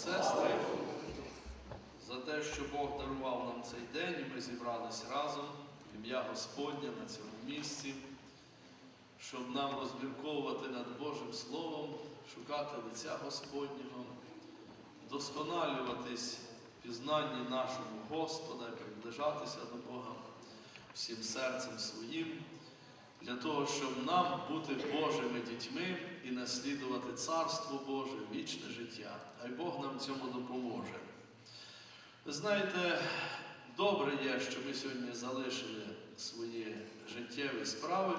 сестри, за те, що Бог дарував нам цей день, і ми зібрались разом в ім'я Господнє на цьому місці, щоб нам розмірковувати над Божим Словом, шукати лиця Господнього, досконалюватись в пізнанні нашого Господа, приближатися до Бога всім серцем своїм, для того, щоб нам бути Божими дітьми і наслідувати Царство Боже, вічне життя. Хай Бог нам цьому допоможе. Ви знаєте, добре є, що ми сьогодні залишили свої життєві справи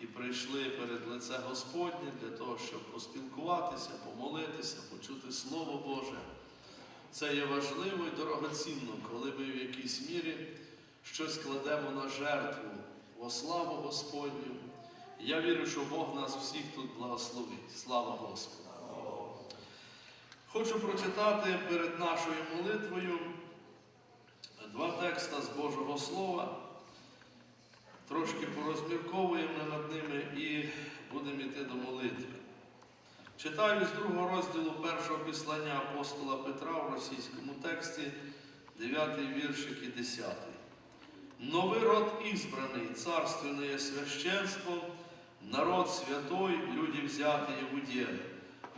і прийшли перед лице Господнє для того, щоб поспілкуватися, помолитися, почути Слово Боже. Це є важливо і дорогоцінно, коли ми в якійсь мірі щось кладемо на жертву во славу Господню. Я вірю, що Бог нас всіх тут благословить. Слава Господу! Хочу прочитати перед нашою молитвою два текста з Божого Слова. Трошки порозмірковуємо над ними і будемо йти до молитви. Читаю з другого розділу першого післання апостола Петра в російському тексті, 9 віршик і 10. Новый род избранный, царственное священство, народ святой, люди взятые в удел,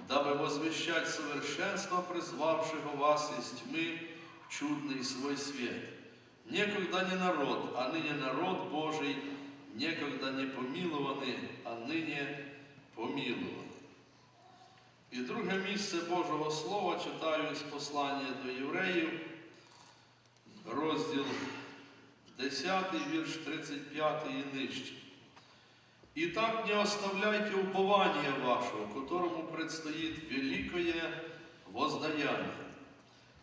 дабы возвещать совершенство призвавшего вас из тьмы в чудный свой свет. Некогда не народ, а ныне народ Божий, некогда не помилованный, а ныне помилований. І друге місце Божого Слова читаю з послання до євреїв, розділ 10 вірш 35 і нижче. И так не оставляйте упования вашего, которому предстоит великое воздаяние.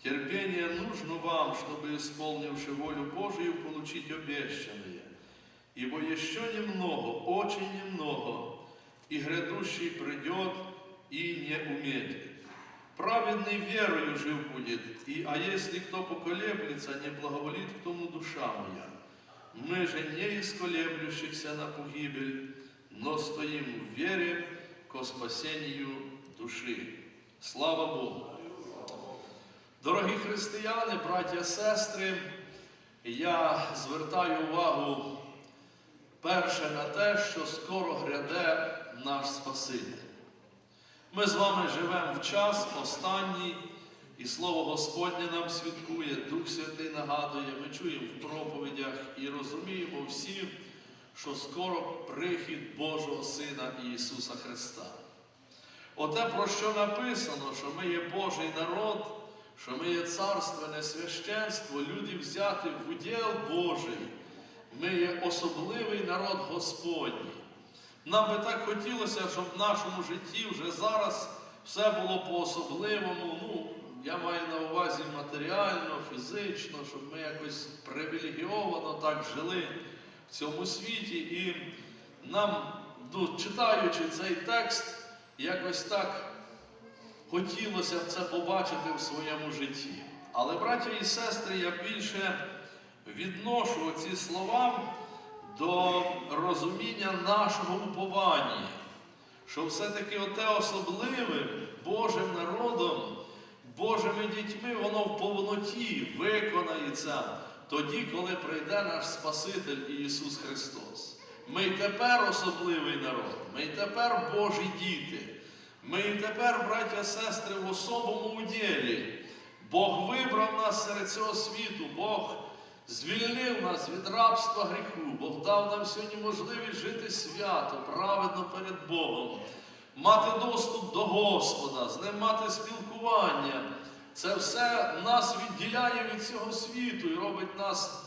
Терпение нужно вам, чтобы, исполнивши волю Божию, получить обещанное. Ибо еще немного, очень немного, и грядущий придет и не умедлит. Праведный верою жив будет, и, а если кто поколеблется, не благоволит к тому душа моя. Мы же не из колеблющихся на погибель, но стоим в вере ко спасению душі. Слава Богу! Дорогі християни, браття, сестри, я звертаю увагу перше на те, що скоро гряде наш Спаситель. Ми з вами живемо в час останній, і Слово Господнє нам свідкує, Дух Святий нагадує, ми чуємо в проповідях і розуміємо всі, що скоро прихід Божого Сина Ісуса Христа. Оте, про що написано, що ми є Божий народ, що ми є царственне священство, люди взяти в уділ Божий, ми є особливий народ Господній. Нам би так хотілося, щоб в нашому житті вже зараз все було по-особливому. Ну, я маю на увазі матеріально, фізично, щоб ми якось привілегіовано так жили в цьому світі. І нам, ну, читаючи цей текст, якось так хотілося це побачити в своєму житті. Але, браття і сестри, я більше відношу ці слова до розуміння нашого уповання, що все-таки оте особливе Божим народом, Божими дітьми, воно в повноті виконається тоді, коли прийде наш Спаситель Ісус Христос. Ми й тепер особливий народ, ми й тепер Божі діти, ми й тепер, браття сестри, в особому уділі. Бог вибрав нас серед цього світу, Бог звільнив нас від рабства гріху, Бог дав нам сьогодні можливість жити свято, праведно перед Богом, мати доступ до Господа, з ним мати спілкування. Це все нас відділяє від цього світу і робить нас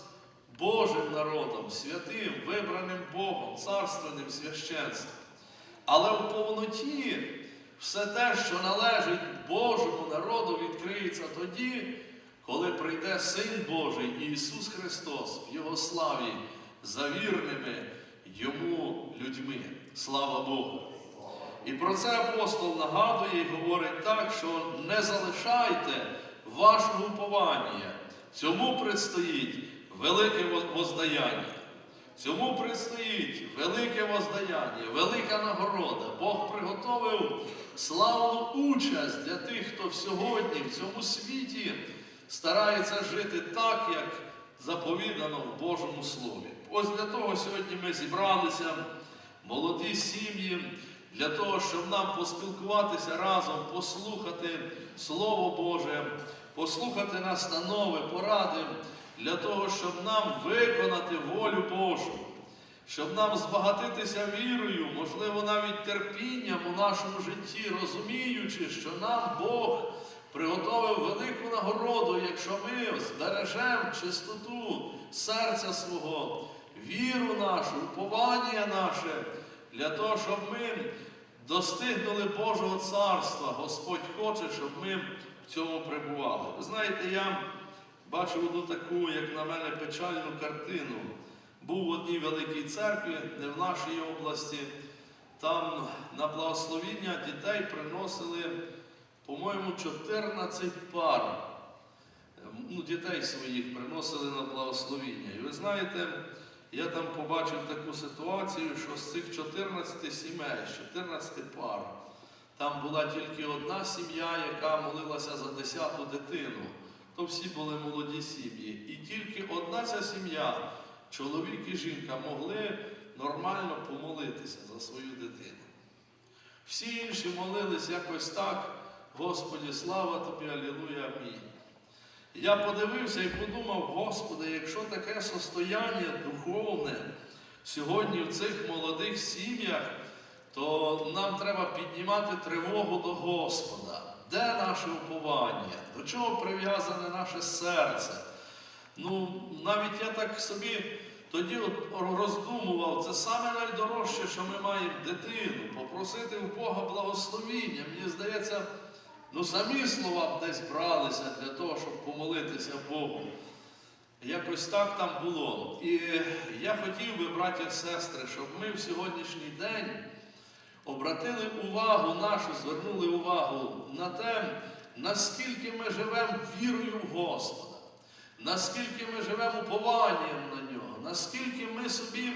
Божим народом, святим, вибраним Богом, царственним священством. Але в повноті все те, що належить Божому народу, відкриється тоді, коли прийде Син Божий Ісус Христос в Його славі за вірними Йому людьми. Слава Богу! І про це апостол нагадує і говорить так, що не залишайте вашого уповання. Цьому предстоїть велике воздаяння. Цьому предстоїть велике воздаяння, велика нагорода. Бог приготовив славну участь для тих, хто сьогодні в цьому світі старається жити так, як заповідано в Божому Слові. Ось для того сьогодні ми зібралися, молоді сім'ї, для того, щоб нам поспілкуватися разом, послухати Слово Боже, послухати настанови, поради, для того, щоб нам виконати волю Божу, щоб нам збагатитися вірою, можливо, навіть терпінням у нашому житті, розуміючи, що нам Бог приготовив велику нагороду, якщо ми збережемо чистоту серця свого, віру нашу, уповання наше, для того, щоб ми достигнули Божого царства. Господь хоче, щоб ми в цьому прибували. Ви знаєте, я бачив одну таку, як на мене, печальну картину. Був в одній великій церкві, не в нашій області. Там на благословіння дітей приносили, по-моєму, 14 пар. Ну, дітей своїх приносили на благословіння. І ви знаєте, я там побачив таку ситуацію, що з цих 14 сімей, з 14 пар, там була тільки одна сім'я, яка молилася за 10-ту дитину. То всі були молоді сім'ї. І тільки одна ця сім'я, чоловік і жінка, могли нормально помолитися за свою дитину. Всі інші молились якось так, Господі, слава тобі, алілуя, амінь. Я подивився і подумав, Господи, якщо таке состояння духовне сьогодні в цих молодих сім'ях, то нам треба піднімати тривогу до Господа. Де наше уповання? До чого прив'язане наше серце? Ну, навіть я так собі тоді роздумував, це саме найдорожче, що ми маємо дитину, попросити в Бога благословіння. Мені здається, ну самі слова б десь бралися для того, щоб помолитися Богу. Якось так там було. І я хотів би, браття і сестри, щоб ми в сьогоднішній день обратили увагу нашу, звернули увагу на те, наскільки ми живемо вірою в Господа, наскільки ми живемо упованням на нього, наскільки ми собі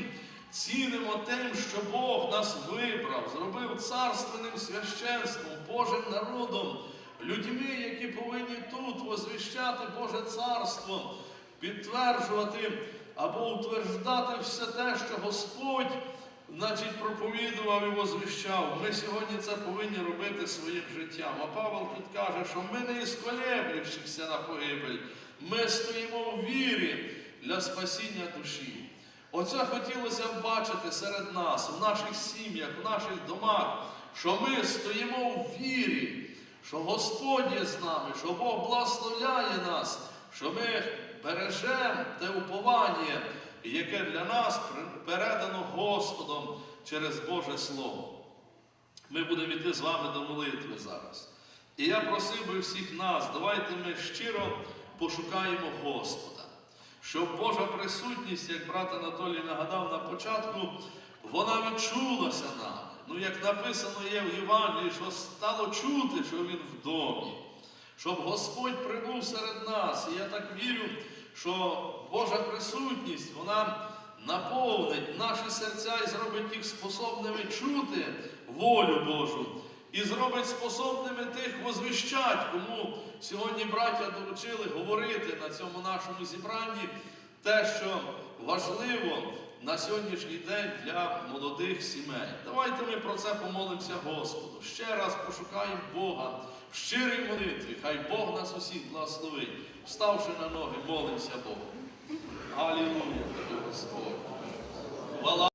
цінимо тим, що Бог нас вибрав, зробив царственним священством, Божим народом, людьми, які повинні тут возвіщати Боже царство, підтверджувати або утверждати все те, що Господь значить, проповідував і возвіщав. Ми сьогодні це повинні робити своїм життям. А Павел тут каже, що ми не ісколєблючихся на погибель, ми стоїмо в вірі для спасіння душі. Оце хотілося б бачити серед нас, в наших сім'ях, в наших домах, що ми стоїмо в вірі, що Господь є з нами, що Бог благословляє нас, що ми бережемо те уповання, яке для нас передано Господом через Боже Слово. Ми будемо йти з вами до молитви зараз. І я просив би всіх нас, давайте ми щиро пошукаємо Господа щоб Божа присутність, як брат Анатолій нагадав на початку, вона відчулася нами. Ну, як написано є в Євангелії, що стало чути, що Він в домі, щоб Господь прибув серед нас. І я так вірю, що Божа присутність, вона наповнить наші серця і зробить їх способними чути волю Божу. І зробить способними тих возвіщать, кому сьогодні браття доручили говорити на цьому нашому зібранні те, що важливо на сьогоднішній день для молодих сімей. Давайте ми про це помолимося Господу. Ще раз пошукаємо Бога в щирій молитві. Хай Бог нас усіх благословить. Вставши на ноги, молимося Богу. Алілуя, Господь.